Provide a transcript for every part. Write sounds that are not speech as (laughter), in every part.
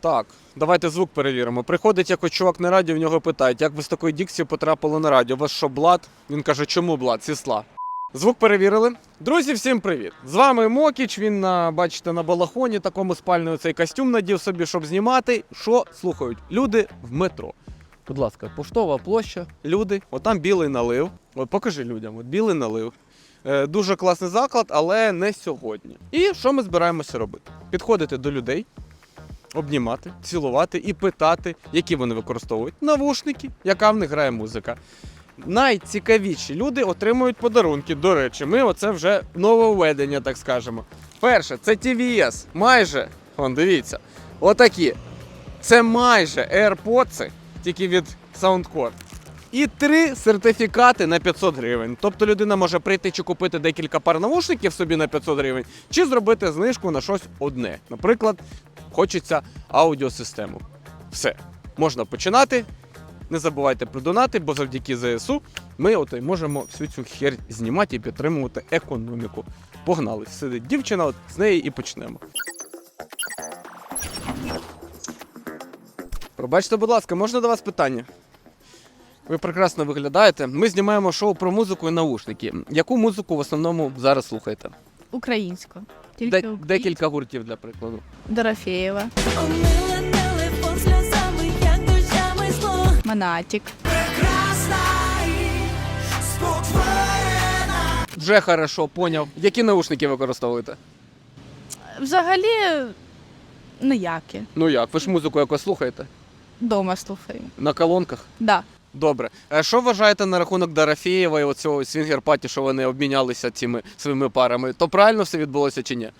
Так, давайте звук перевіримо. Приходить якось чувак на радіо, в нього питають, як ви з такою дікцією потрапили на радіо? У вас що, блат? Він каже, чому блат? Сісла. Звук перевірили. Друзі, всім привіт! З вами Мокіч. Він на, бачите, на балахоні, такому спальний цей костюм надів собі, щоб знімати. Що слухають? Люди в метро. Будь ласка, поштова площа, люди. Отам білий налив. От покажи людям, от білий налив. Е, дуже класний заклад, але не сьогодні. І що ми збираємося робити? Підходити до людей, обнімати, цілувати і питати, які вони використовують навушники, яка в них грає музика. Найцікавіші люди отримують подарунки. До речі, ми оце вже нововведення, так скажемо. Перше, це TVS. Майже, вон, дивіться, отакі. Це майже AirPods, тільки від Soundcore. І три сертифікати на 500 гривень. Тобто людина може прийти чи купити декілька пар навушників собі на 500 гривень, чи зробити знижку на щось одне. Наприклад, хочеться аудіосистему. Все, можна починати. Не забувайте про донати, бо завдяки ЗСУ ми от можемо всю цю хер знімати і підтримувати економіку. Погнали, сидить дівчина, от з неї і почнемо. Пробачте, будь ласка, можна до вас питання? Ви прекрасно виглядаєте. Ми знімаємо шоу про музику і наушники. Яку музику в основному зараз слухаєте? Українську. Тільки Де- декілька гуртів для прикладу. Дорофєєва. Монатік. Вже хорошо, поняв. Які наушники використовуєте? Взагалі ніякі. Ну як, ви ж музику якось слухаєте? Дома слухаю. На колонках? Да. Добре. А що вважаєте на рахунок Дорофєєва і оцього свінгер-паті, що вони обмінялися цими своїми парами? То правильно все відбулося чи ні?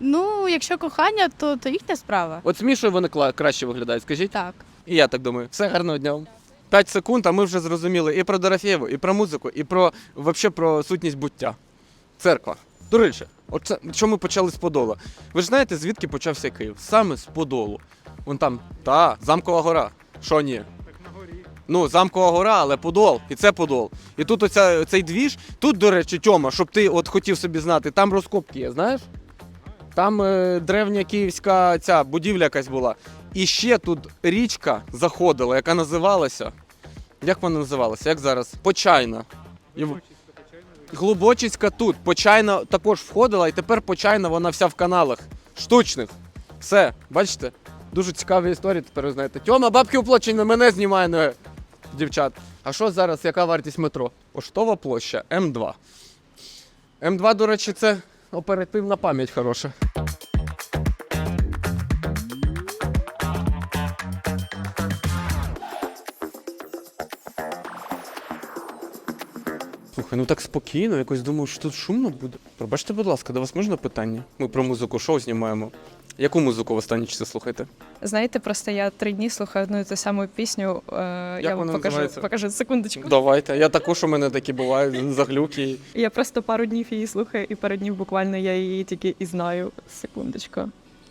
Ну, якщо кохання, то, то їхня справа. От з Мішою вони кла- краще виглядають, скажіть? Так. І я так думаю. Все гарного дня. вам. П'ять секунд, а ми вже зрозуміли і про Дорофєєву, і про музику, і про вообще про сутність буття. Церква. Речі, оце, що ми почали з Подола. Ви ж знаєте, звідки почався Київ? Саме з Подолу. Вон там, та, замкова гора. Що ні? Ну, замкова гора, але Подол, і це Подол. І тут оця, цей двіж, тут, до речі, Тьома, щоб ти от хотів собі знати, там розкопки є, знаєш? Там е, древня київська ця будівля якась була. І ще тут річка заходила, яка називалася. Як вона називалася? Як зараз? Почайна. І в- Глибочицька тут. Почайна також входила, і тепер почайна вона вся в каналах. Штучних. Все, бачите? Дуже цікаві історії тепер ви знаєте. Тьома, бабки уплочені, мене знімає не дівчат. А що зараз, яка вартість метро? Поштова площа М2. М2, до речі, це оперативна пам'ять хороша. Слухай, ну так спокійно, якось думав, що тут шумно буде. Пробачте, будь ласка, до вас можна питання? Ми про музику шоу знімаємо. Яку музику в останні часи слухаєте? Знаєте, просто я три дні слухаю одну і ту саму пісню. Е, я вона вам покажу, називається? покажу секундочку. Давайте. Я також у мене такі бувають заглюки. Я просто пару днів її слухаю, і пару днів буквально я її тільки і знаю. Секундочку.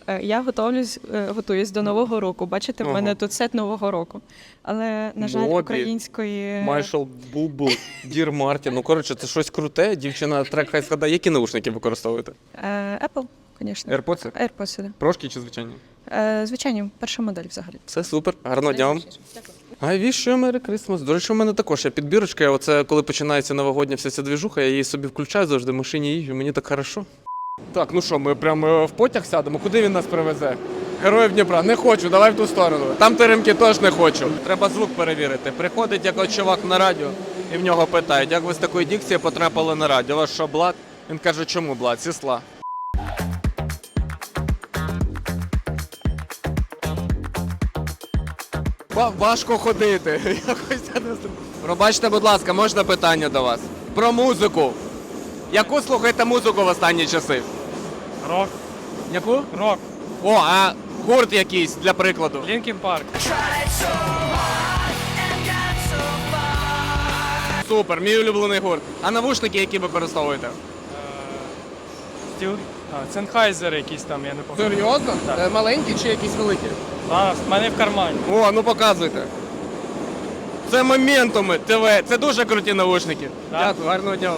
Е, Я готовлюсь, е, готуюсь до нового року. Бачите, в Ага. мене тут сет нового року. Але, на жаль, Мобі, української Майшел Бубл, Дір Мартін. Ну коротше, це щось круте. Дівчина трек хай згадає. Які наушники використовуєте? Е, Apple, звісно. AirPods? AirPods, да. Прошки чи звичайні? Е, Звичайно, перша модель взагалі. Все супер. Гарного дня вам. I wish you Merry Christmas. До речі, у мене також є підбірочка. Оце коли починається новогодня вся ця двіжуха, я її собі включаю завжди в машині їжджу, мені так хорошо. Так, ну що, ми прямо в потяг сядемо. Куди він нас привезе? Героїв Дніпра, не хочу, давай в ту сторону. Там теремки теж не хочу. Треба звук перевірити. Приходить якийсь чувак на радіо і в нього питають, як ви з такої дікції потрапили на радіо? У вас що, блат? Він каже, чому блат? Сісла. Важко ходити. (laughs) Якось я не знаю. Пробачте, будь ласка, можна питання до вас? Про музику. Яку слухаєте музику в останні часи? Рок, Яку? рок, О, а гурт якийсь для прикладу. Лінкін Парк. Супер, мій улюблений гурт. А навушники, які ви використовуєте? Стіл. Сенхайзер якийсь там, я не пам'ятаю. Серйозно? Так. Е, Маленькі чи якісь великі? А, в мене в кармані. О, ну показуйте. Це моментуми ТВ. Це дуже круті наушники. Так. Дякую, гарного дня.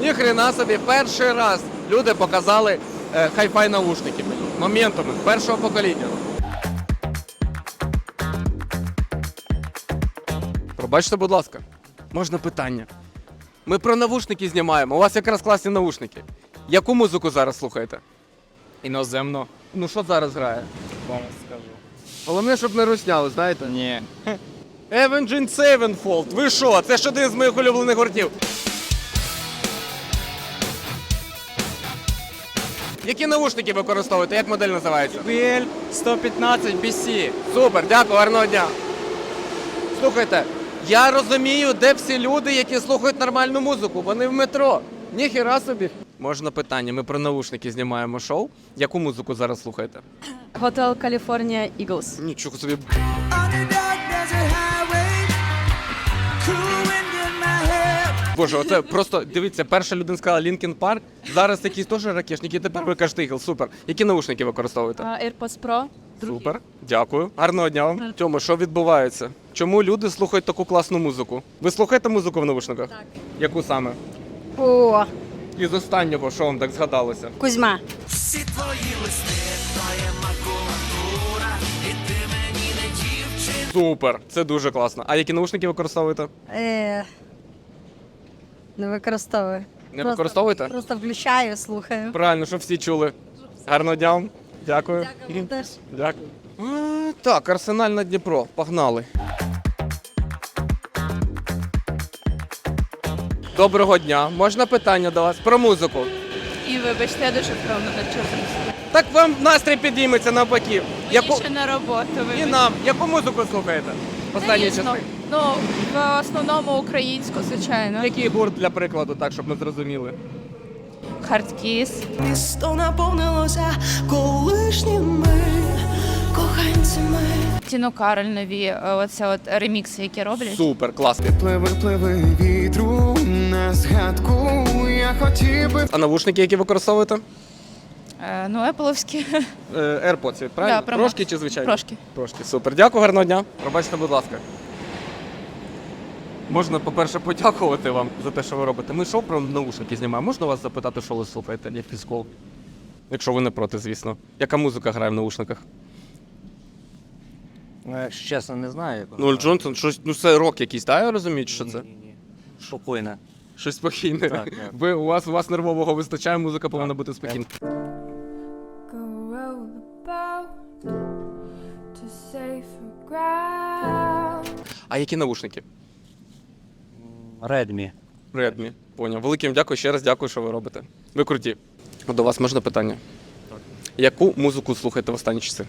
Ніхрена собі, перший раз люди показали е, хай-фай наушники. Моментуми першого покоління. Пробачте, будь ласка, можна питання. Ми про навушники знімаємо. У вас якраз класні наушники. Яку музику зараз слухаєте? Іноземно. Ну що зараз грає? Вам скажу. Головне, щоб не русняли, знаєте? Ні. Avenged Sevenfold. Ви що? Це ж один з моїх улюблених гуртів. Які навушники використовуєте? Як модель називається? BL 115 BC. Супер, дякую, гарного дня. Слухайте, я розумію, де всі люди, які слухають нормальну музику. Вони в метро. Ніхіра собі. Можна питання. Ми про наушники знімаємо шоу. Яку музику зараз слухаєте? Hotel California Eagles. Нічого собі. Боже, оце просто дивіться, перша людина сказала Лінкін Парк. Зараз якісь теж ракешники, тепер ви кажете Ігл. Супер. Які наушники використовуєте? А, AirPods Pro. Супер, дякую. Гарного дня вам. Тьому, що відбувається? Чому люди слухають таку класну музику? Ви слухаєте музику в навушниках? Так. Яку саме? О, І з останнього, що вам так згадалося? Кузьма. Всі твої листи, твоя макулатура, і ти мені не дівчина. Супер, це дуже класно. А які наушники використовуєте? Е, не використовую. Не Просто- використовуєте? Просто включаю, слухаю. Правильно, щоб всі чули. Гарного дня вам. Дякую. Дякую теж. Дякую. Так, Арсеналь на Дніпро. Погнали. Доброго дня. Можна питання до вас про музику? І вибачте, я дуже втомлена часом. Так вам настрій підійметься навпаки. Яку... Ще на роботу, І вибачте. нам. Яку музику слухаєте? Останні Різно. часи. Ну, в основному українську, звичайно. Який гурт для прикладу, так, щоб ми зрозуміли? Хардкіс. Місто наповнилося колишніми коханцями. Тіно Кароль нові, е, оце от ремікси, які роблять. Супер, клас. Пливи, пливи вітру на згадку, я хотів би А навушники, які використовуєте? Е, ну, епловські. Е, AirPods, (laughs) правильно? Да, про Трошки Max. чи звичайно? Трошки. Трошки, супер. Дякую, гарного дня. Пробачте, будь ласка. Можна, по-перше, подякувати вам за те, що ви робите. Ми шоу про наушники знімаємо. Можна вас запитати, що ви слухаєте, Лев Пісков? Якщо ви не проти, звісно. Яка музика грає в наушниках? Ну, якщо чесно, не знаю. якого. Ну, Джонсон, щось, ну це рок якийсь, так? Я розумію, що це? Ні-ні-ні. Спокійно. Щось спокійне. Так, так. Ви, у, вас, у вас нервового вистачає, музика повинна бути спокійна. Go roll about to safer ground. А які наушники? Редмі. Redmi. Поняв. Великим дякую, ще раз дякую, що ви робите. Ви круті. До вас можна питання? Так. Яку музику слухаєте в останні часи?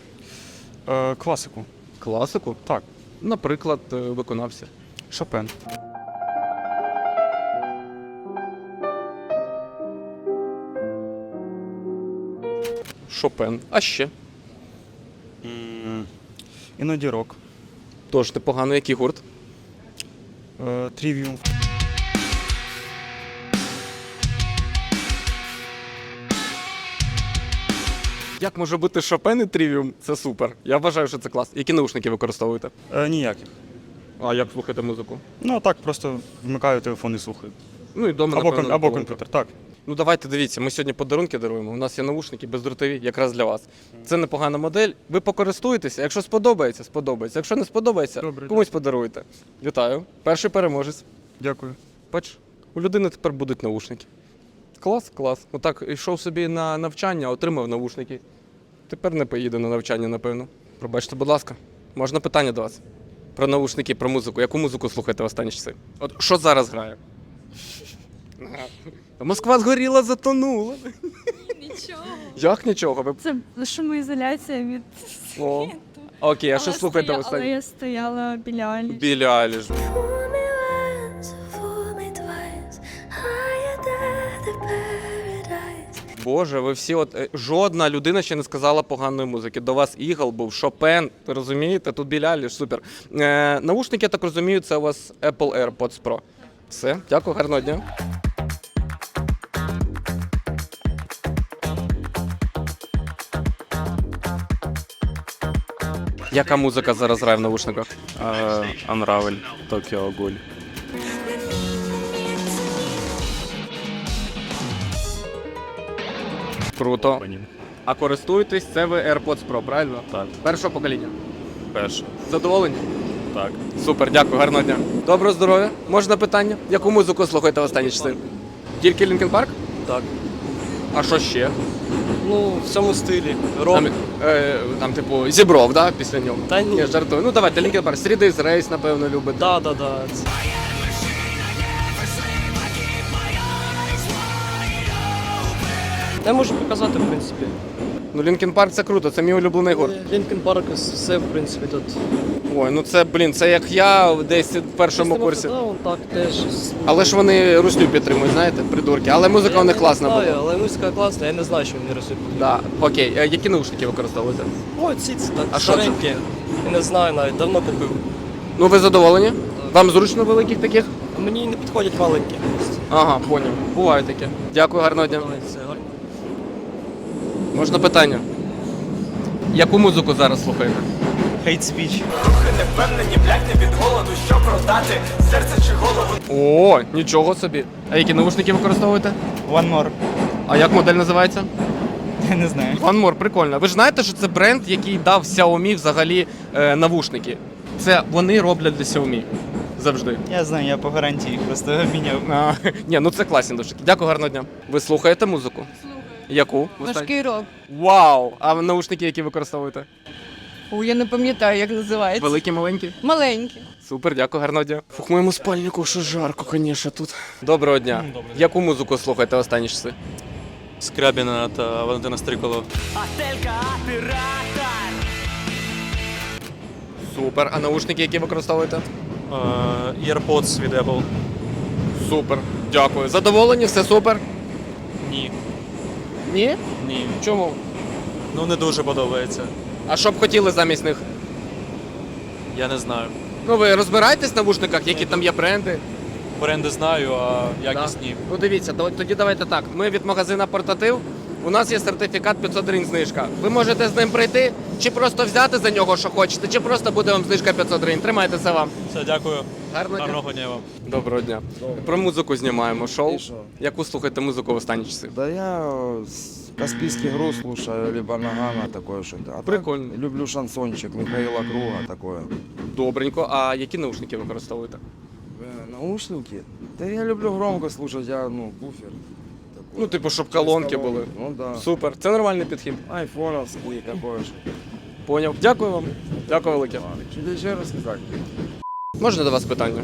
Е, класику. Класику? Так. Наприклад, е, виконався. Шопен. Шопен. А ще? Іноді рок. Тож непогано, який гурт? Е, Трівіум. Як може бути Шопен і Трівіум? Це супер. Я вважаю, що це клас. Які наушники використовуєте? Е, ніяких. А як слухаєте музику? Ну так, просто вмикаю телефон і слухаю. Ну і вдома, Або, напевно, або колонка. комп'ютер, так. Ну давайте дивіться, ми сьогодні подарунки даруємо. У нас є наушники бездротові, якраз для вас. Це непогана модель. Ви покористуєтеся. Якщо сподобається, сподобається. Якщо не сподобається, Добре, комусь подаруйте. Вітаю. Перший переможець. Дякую. Бач, у людини тепер будуть наушники. Клас, клас. Отак йшов собі на навчання, отримав наушники. Тепер не поїде на навчання, напевно. Пробачте, будь ласка, можна питання до вас? Про наушники, про музику. Яку музику слухаєте в останні часи? От що зараз грає? Москва згоріла, затонула. Нічого. Як нічого? Ви... Це шумоізоляція від. О. Окей, а що слухаєте в останні? Але я стояла біля Алі. Білі Айліш. Боже, ви всі от е, жодна людина ще не сказала поганої музики. До вас Ігл був, Шопен. Розумієте? Тут Білі Айліш, супер. Е, наушники, я так розумію, це у вас Apple AirPods Pro. Все, дякую, гарного дня. Яка музика зараз грає в наушниках? Unravel, Tokyo Ghoul. Круто. А користуєтесь, це ви AirPods Pro, правильно? Так. Першого покоління. Перше. Задоволені? Так. Супер, дякую, гарного дня. Доброго здоров'я. Можна питання? Яку музику слухаєте в останні часи? Тільки Лінкен Парк? Так. А що ще? Ну, в цьому стилі. Рок. Там, е, там типу, зібров, да, після нього? Та ні. Ні, жартую. Ну давайте, Лінкен Парк. Сріди з рейс, напевно, любите. Да, да, да. Я можу показати, в принципі. Ну, Лінкен Парк це круто, це мій улюблений гурт. Лінкен Парк все, в принципі, тут. Ой, ну це, блін, це як я десь в першому курсі. Он так теж. Але ж вони русню підтримують, знаєте, придурки. Але музика у них класна була. Але музика класна, я не знаю, що вони розсипали. Да. Окей, е, які наушники використовуєте? О, ці це так, А це? Я не знаю навіть, давно купив. Ну ви задоволені? Вам зручно великих таких? Мені не підходять маленькі. Ага, поняв. Буває таке. Дякую, гарного дня. Можна питання? Яку музику зараз слухаєте? Хейт спіч. О, нічого собі. А які наушники використовуєте? One more. А як модель називається? Я не знаю. One More, прикольно. Ви ж знаєте, що це бренд, який дав Xiaomi взагалі е, навушники. Це вони роблять для Xiaomi. Завжди. Я знаю, я по гарантії просто обміняв. А, ні, ну це класні наушники. Дякую, гарного дня. Ви слухаєте музику? Яку? Важкий рок. Вау! А наушники, які використовуєте? О, я не пам'ятаю, як називається. Великі, маленькі? Маленький. Супер, дякую, гарного дня. Фух, моєму спальнику що жарко, звісно, тут. Доброго дня. Яку музику слухаєте останні часи? Скрябіна та Валентина Стриколо. Супер. А наушники, які використовуєте? AirPods від Apple. Супер. Дякую. Задоволені, все супер? Ні. Ні? Ні. Чому? Ну не дуже подобається. А що б хотіли замість них? Я не знаю. Ну ви розбираєтесь в навушниках, які там є бренди? Бренди знаю, а якість ні. Ну дивіться, то- тоді давайте так. Ми від магазина Портатив. У нас є сертифікат 500 гривень знижка. Ви можете з ним прийти, чи просто взяти за нього, що хочете, чи просто буде вам знижка 500 гривень. Тримайте це вам. Все, дякую. Гарного дня. Гарного дня вам. Доброго дня. Про музику знімаємо шоу. Яку слухаєте музику в останні часи? Да я э, с- Каспийский груз слушаю, либо Нагана, такое что-то. А так Прикольно. люблю шансончик Михаила Круга, такое. Добренько. А які наушники використовуєте? Э, Наушники? Да я люблю громко слушать, я, ну, буфер. такой. Ну, типу, щоб колонки були. Ну да. Супер. Це нормальний підхід. Айфоновский какой же. Поняв. Дякую вам. Дякую велике. Что еще рассказать? Можна до вас питання?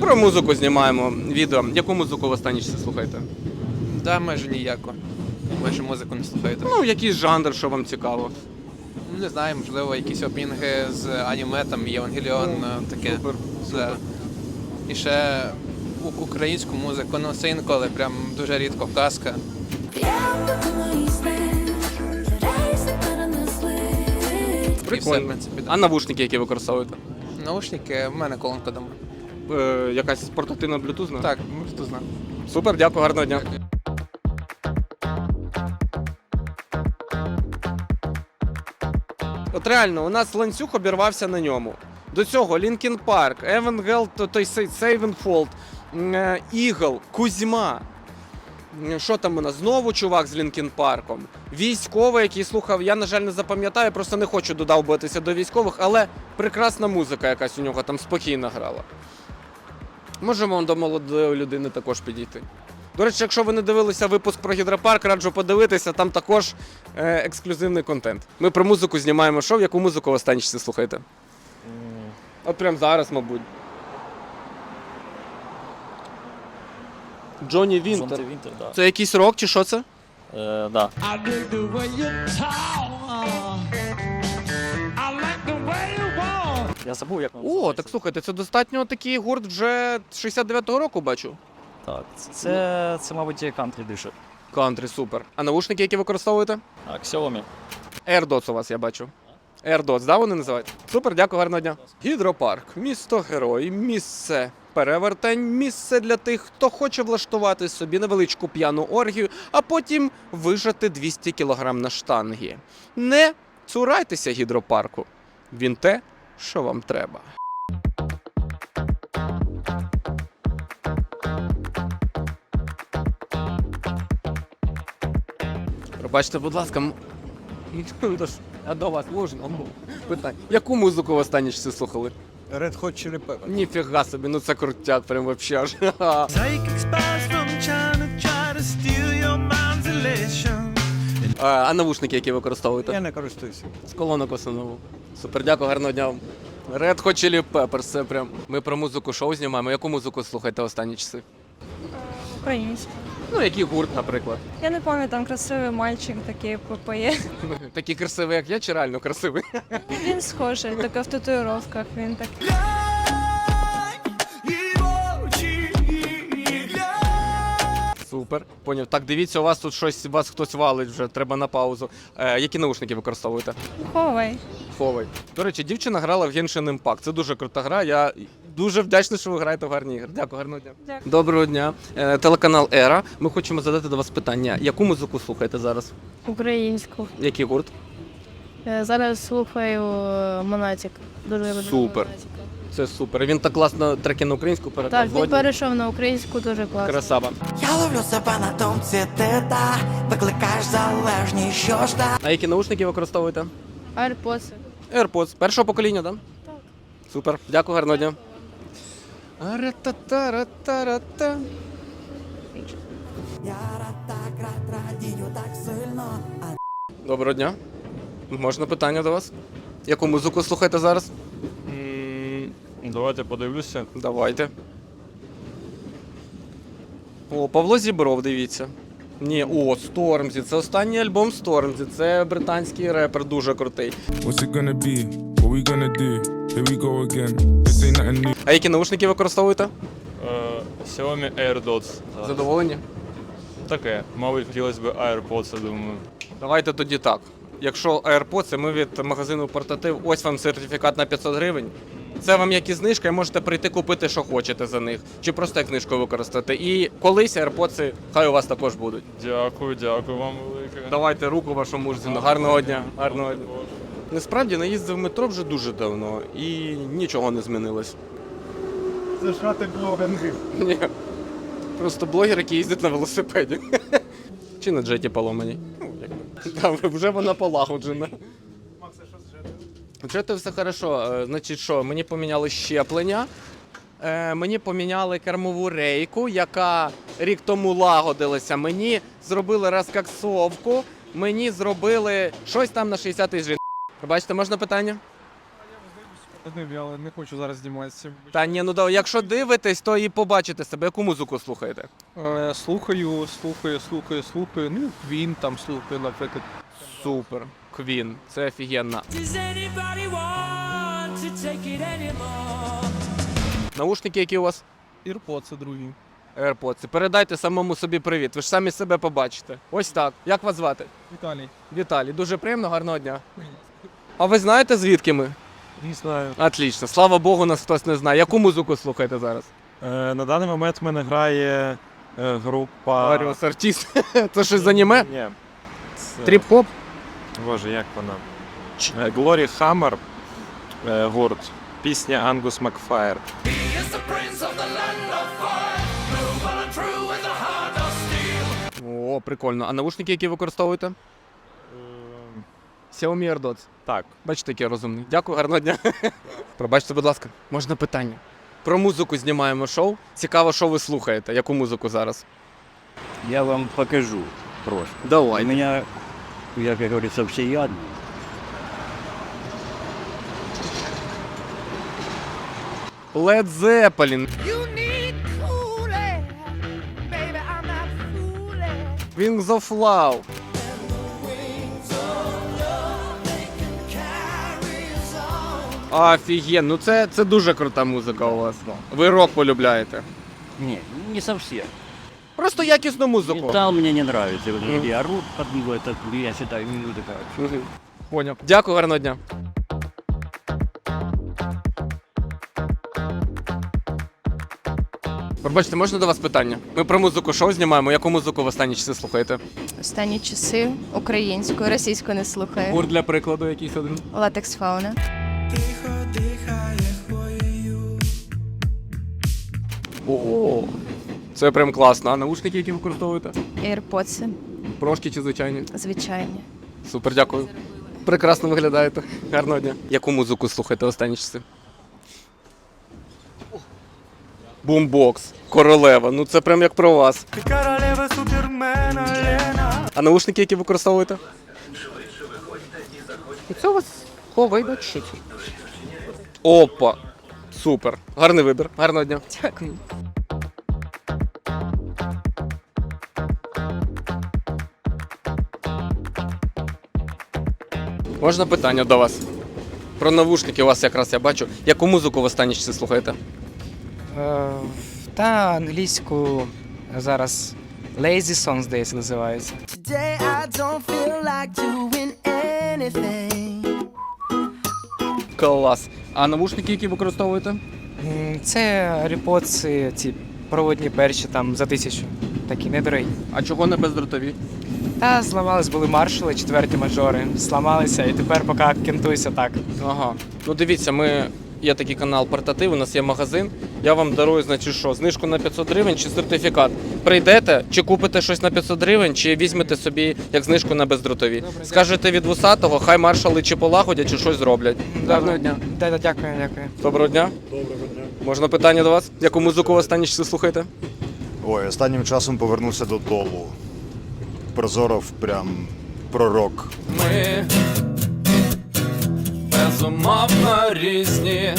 Про музику знімаємо відео. Яку музику в останні часи слухаєте? Да, майже ніяко. Майже музику не слухаєте. Ну, якийсь жанр, що вам цікаво. Ну, не знаю, можливо, якісь опінги з аніме, там Євангеліон, е, таке. Супер. Да. І ще українську музику, ну це інколи прям дуже рідко казка. І все, в Прикольно. принципі, да. А навушники, які використовуєте? Наушники, в мене колонка дома. Е, якась портативна блютузна? Так, хто знає. Супер, дякую, гарного дня. От реально, у нас ланцюг обірвався на ньому. До цього Лінкін Парк, Евангел, то- той Сейвенфолд, Ігл, Кузьма. Що там у нас? Знову чувак з Лінкін Парком. Військовий, який слухав, я, на жаль, не запам'ятаю, просто не хочу додавбатися до військових, але прекрасна музика якась у нього там спокійно грала. Можемо до молодої людини також підійти. До речі, якщо ви не дивилися випуск про гідропарк, раджу подивитися, там також е, ексклюзивний контент. Ми про музику знімаємо шоу. Яку музику в останні часи слухаєте? От прямо зараз, мабуть. Джонні Вінтер. Вінтер, да. Це якийсь рок чи що це? Е, да. Я забув, як О, так слухайте, це достатньо такий гурт вже 69-го року бачу. Так, це, це, мабуть, кантрі дише. Кантрі, супер. А наушники, які використовуєте? Так, Xiaomi. AirDots у вас я бачу. AirDots, да, вони називають? Супер, дякую, гарного дня. Гідропарк, місто герой, місце перевертень, місце для тих, хто хоче влаштувати собі невеличку п'яну оргію, а потім вижати 200 кг на штанги. Не цурайтеся гідропарку. Він те, що вам треба. Пробачте, будь ласка, а (laughs) до вас можна питання. Яку музику в останні часи слухали? Red Hot Chili Peppers. Ніфіга собі, ну це крутяк, прям вообще аж. (laughs) Е, А навушники, які використовуєте? Я не користуюся. З колонок в основному. Супер, дякую, гарного дня. вам. Red Hot Chili Peppers, це прям. Ми про музику шоу знімаємо. Яку музику слухаєте останні часи? Українська. Ну, який гурт, наприклад. Я не пам'ятаю, там красивий мальчик такий попоє. (laughs) Такий красивий, як я, чи реально красивий? Він схожий, таке в татуїровках. Він так. Супер. Поняв. Так, дивіться, у вас тут щось, вас хтось валить вже, треба на паузу. Е, які наушники використовуєте? Ховай. Ховай. До речі, дівчина грала в Genshin Impact. Це дуже крута гра. Я дуже вдячний, що ви граєте в гарні ігри. Дякую, гарного дня. Дякую. Доброго дня. Е, телеканал Ера. Ми хочемо задати до вас питання. Яку музику слухаєте зараз? Українську. Який гурт? Зараз слухаю Монатік. Дуже люблю Супер. Монатіка. Це супер. Він так класно треки на українську переклав. Так, він Згодні? перейшов на українську дуже класно. Красава. Я ловлю себе на думці, ти та викликаєш залежність, що ж та А які наушники використовуєте? AirPods. AirPods. Першого покоління, так? Так. Супер. Дякую, гарного дня. Арататаратарата. Доброго дня. Можна питання до вас? Яку музику слухаєте зараз? Давайте подивлюся. Давайте. О, Павло Зібров, дивіться. Ні, о, Стормзі. Це останній альбом Стормзі. Це британський репер, дуже крутий. What's it gonna be? What we gonna do? Here we go again. This ain't nothing new. А які наушники використовуєте? Xiaomi AirDots. Задоволені? Таке. Мабуть, хотілося б AirPods, я думаю. Давайте тоді так. Якщо AirPods, ми від магазину портатив, ось вам сертифікат на 500 гривень. Це вам як і знижка, і можете прийти купити, що хочете за них, чи просто як книжку використати. І колись AirPods хай у вас також будуть. Дякую, дякую вам велике. Давайте руку вашому мужзину. Гарного дня. Гарного дня. Насправді не їздив в метро вже дуже давно і нічого не змінилось. Це ж ти блогинги. Ні. Просто блогер, який їздить на велосипеді. Чи на джеті поломані. Ну, якби. Вже вона полагоджена. Джети все хорошо. Е, Значить, що, мені поміняли щеплення. Е, мені поміняли кермову рейку, яка рік тому лагодилася. Мені зробили розкаксовку, мені зробили щось там на 60 тисяч. Бачите, можна питання? Але не хочу зараз зніматися. Та ні, ну да, якщо дивитесь, то і побачите себе, яку музику слухаєте. Е, Слухаю, слухаю, слухаю, слухаю. Ну, він там слухаю, наприклад. Супер. Квін, це офігенно. Наушники, які у вас? Це другий. AirPods. Передайте самому собі привіт. Ви ж самі себе побачите. Ось так. Як вас звати? Віталій. Віталій, дуже приємно, гарного дня. А ви знаєте, звідки ми? Не знаю. Отлично. Слава Богу, нас хтось не знає. Яку музику слухаєте зараз? Е, на даний момент в мене грає е, група. Аріос артист. (laughs) Це щось з аніме? Ні. Це... Тріп-хоп? Боже, як вона? Е, Глорі Хаммер е, гурт. Пісня Ангус Макфайр. О, прикольно. А наушники, які використовуєте? Xiaomi AirDots. Так. Бачите, який я розумний. Дякую, гарного дня. (laughs) Пробачте, будь ласка, можна питання. Про музику знімаємо шоу. Цікаво, що ви слухаєте. Яку музику зараз? Я вам покажу просто. Давай. У меня, як говорится, всеядный. Led Zeppelin. Wings of Love. Офігенно, ну це, це дуже крута музика у вас. Ви рок полюбляєте. Не, не совсем. Просто якісну музику. Металл мне не нравится. Вот люди орут под него, это, я считаю, короче. Мгм. Поняв. Дякую, гарного дня. Пробачте, можна до вас питання? Ми про музику шоу знімаємо. Яку музику в останні часи слухаєте? Останні часи українською, російською не слухаю. Гурт для прикладу якийсь один. Латекс фауна. О, це прям класно. А наушники, які використовуєте? AirPods, Прошки чи звичайні? звичайні. Супер, дякую. Прекрасно виглядаєте. Гарного дня. Яку музику слухаєте останні часи? Бумбокс, королева. Ну це прям як про вас. Королева супермена. А наушники, які використовуєте? Це у вас Huawei. Опа. Супер. Гарний вибір. Гарного дня. Дякую. Можна питання до вас? Про навушники у вас якраз я бачу. Яку музику в останні часи слухаєте? Е, Та англійську зараз Lazy Song, здається, називається. Today I don't feel like doing anything. Клас. А навушники, які використовуєте? М, Це AirPods, ці проводні перші там за тисячу. Такі недорогі. А чого не бездротові? Та зламались, були маршали, четверті мажори. Зламалися і тепер поки кентуюся так. Ага. Ну дивіться, ми. Є такий канал Портатив, у нас є магазин. Я вам дарую, значить, що, знижку на 500 гривень чи сертифікат. Прийдете, чи купите щось на 500 гривень, чи візьмете собі як знижку на бездротові. Скажете від вусатого, хай маршали чи полагодять, чи щось зроблять. Гарного дня. Да, да, дякую, дякую. Доброго дня. Доброго дня. Можна питання до вас? Яку музику в останні часи слухаєте? Ой, останнім часом повернувся додому. Прозоров прям пророк. Ми безумовно різні.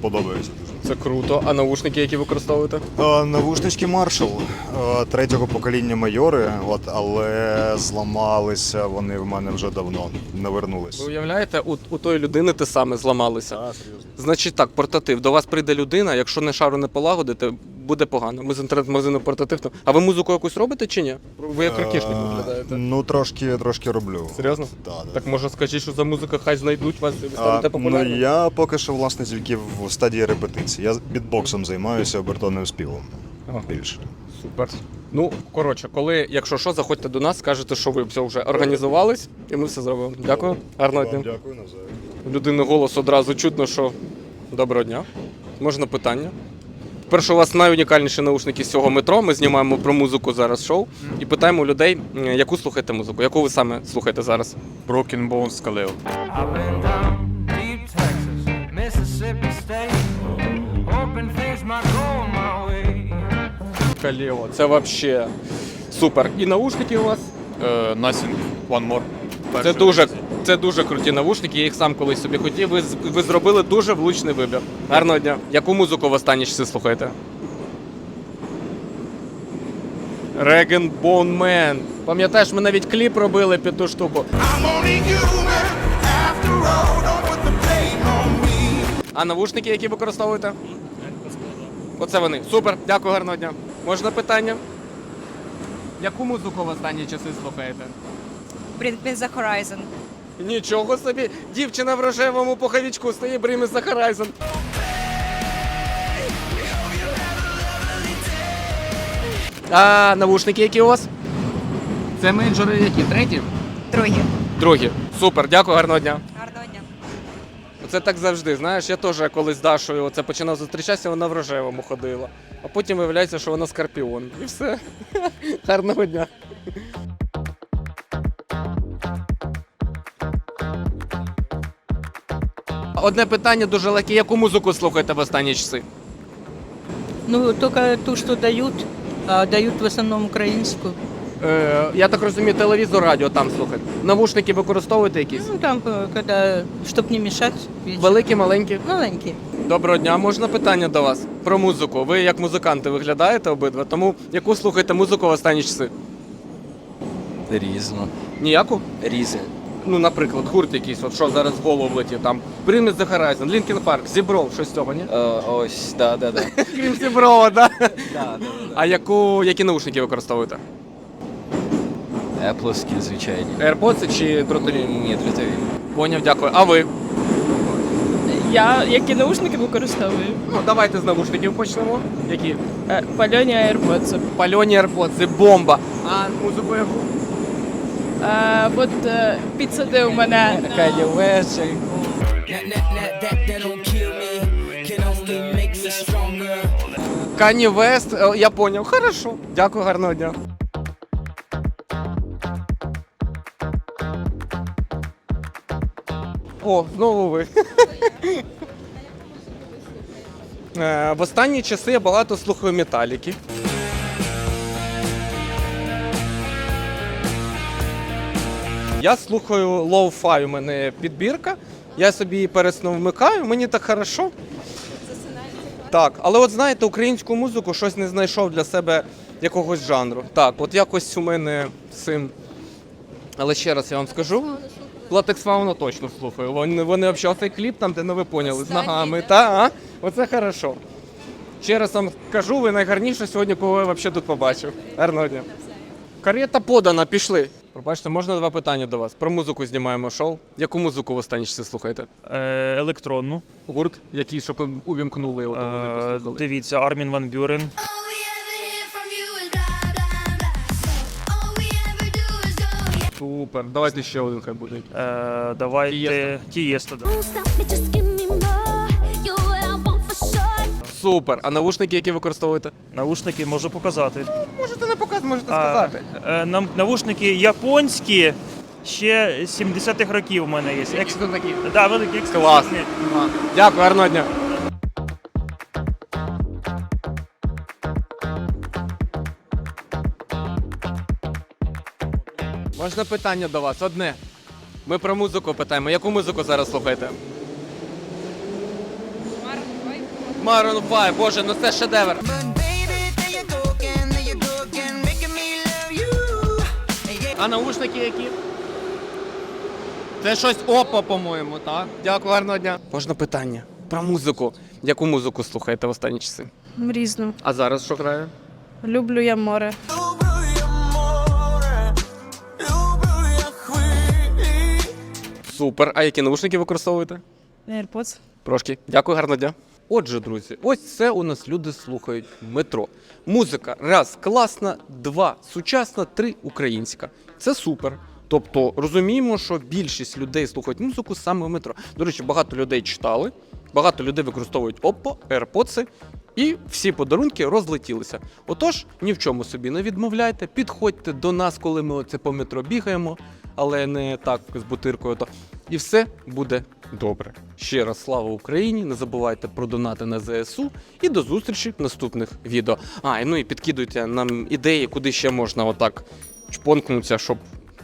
Подобається. Це круто. А наушники, які використовуєте? А, навушнички Marshall а, третього покоління майори, от, але зламалися вони в мене вже давно, не Ви уявляєте, у, у тої людини те саме зламалося. Значить так, портатив. До вас прийде людина, якщо не шару не полагодите, буде погано. Ми з інтернет-магазину портатив. А ви музику якусь робите чи ні? Ви як ракішник виглядаєте. Ну, трошки, трошки роблю. Серйозно? Да, да. Так може скажіть, що за музика, хай знайдуть вас і ви А, станете ну, популярним. я поки що власне тільки в стадії репетиції. Я бітбоксом займаюся обертонним співом. Ага. Більше. Супер. Ну, коротше, коли, якщо що, заходьте до нас, скажете, що ви все вже організувались, і ми все зробимо. Дякую. Гарного дня. Дякую навзаєм. У людини голос одразу чутно, що доброго дня. Можна питання? Перше, у вас найунікальніші наушники з цього метро. Ми знімаємо про музику зараз шоу і питаємо у людей, яку слухаєте музику, яку ви саме слухаєте зараз. Broken Bones Kaleo. Каліо, це взагалі супер. І наушники у вас? Е, Nothing. One more. Це дуже, це дуже круті наушники. Я їх сам колись собі хотів. Ви, з- ви зробили дуже влучний вибір. Гарного дня. Яку музику в останні часи слухаєте? Реген Bone Man. Пам'ятаєш, ми навіть кліп робили під ту штуку. А навушники, які використовуєте? Оце вони. Супер, дякую, гарного дня. Можна питання? Яку музику в останні часи слухаєте? Bring the Horizon. Нічого собі, дівчина в рожевому пуховичку стоїть Бриміса Horizon. А навушники які у вас? Це менеджери які? Треті? Другі. Другі. Супер, дякую, гарного дня. Гарного дня. Це так завжди. Знаєш, я теж колись з Дашою оце починав зустрічатися, вона в рожевому ходила. А потім виявляється, що вона скорпіон. І все. (laughs) Гарного дня. Одне питання дуже легке. Яку музику слухаєте в останні часи? Ну, тільки ту, що дають, а дають в основному українську. Е, я так розумію, телевізор, радіо там слухаєте. Навушники використовуєте якісь? Ну, там, коли, щоб не мішати. Великі, маленькі? Маленькі. Доброго дня, можна питання до вас про музику. Ви як музиканти виглядаєте обидва, тому яку слухаєте музику в останні часи? Різно. Ніяку? Різно. Ну, наприклад, гурт якийсь, от що зараз в голову влетів, там Bring The Horizon, Linkin Park, Зібров, щось цього, ні? ось, да, да, да. (laughs) Крім Зіброва, (laughs) да? да, да, А яку, які наушники використовуєте? Епловські, звичайні. AirPods чи дротові? Ні, дротові. Поняв, дякую. А ви? Я які наушники використовую? Ну, давайте з навушників почнемо. Які? Пальоні AirPods. Пальоні AirPods, це бомба. А музику яку? От підсадив у мене Кайді Вест, Кані Вест, е, я поняв. Хорошо. Дякую, гарного дня. О, знову ви. (laughs) Е, в останні часи я багато слухаю металіки. Я слухаю лоу-фай, у мене підбірка. Я собі її пересно вмикаю, мені так хорошо. Так, але от знаєте, українську музику щось не знайшов для себе якогось жанру. Так, от якось у мене цим. Але ще раз я вам скажу. Латекс Фауна точно слухаю. Вони, вони взагалі цей кліп там, де ну ви поняли, з ногами. Та, а? Оце хорошо. Ще раз вам кажу, ви найгарніше сьогодні, кого я взагалі тут побачив. Гарного дня. Карета подана, пішли. Пробачте, можна два питання до вас. Про музику знімаємо шоу. Яку музику в останні часи слухаєте? Е, електронну. Гурт, який, щоб увімкнули. От, вони Е, послухали. дивіться, Армін Ван Бюрен. Супер. Давайте ще один хай буде. Е, давайте Тієсто. да. Супер. А наушники, які використовуєте? Наушники можу показати. Можете не показати, можете А, сказати. Е, нам- навушники японські. Ще 70-х років у мене є. Екс... такі? Да, великі Клас. ексклюзивні. Дякую, гарного дня. Можна питання до вас? Одне. Ми про музику питаємо. Яку музику зараз слухаєте? Maroon 5, боже, ну це шедевр. А наушники які? Це щось опа, по-моєму, так? Дякую, гарного дня. Можна питання про музику. Яку музику слухаєте в останні часи? Різно. А зараз що грає? Люблю я море. Супер. А які наушники використовуєте? AirPods. Трошки. Дякую, гарного дня. Отже, друзі, ось це у нас люди слухають метро. Музика раз класна, два сучасна, три українська. Це супер. Тобто розуміємо, що більшість людей слухають музику саме в метро. До речі, багато людей читали, багато людей використовують Oppo, AirPods, і всі подарунки розлетілися. Отож, ні в чому собі не відмовляйте, підходьте до нас, коли ми оце по метро бігаємо, але не так з бутиркою. То і все буде добре. Ще раз слава Україні! Не забувайте про донати на ЗСУ і до зустрічі в наступних відео. А, і ну і підкидуйте нам ідеї, куди ще можна отак чпонкнутися, щоб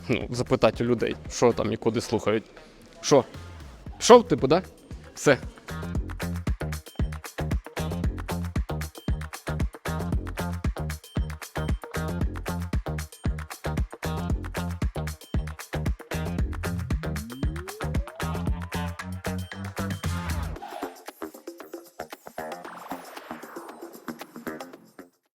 ну, запитати у людей, що там і куди слухають. Що? Пішов, типу, да? Все.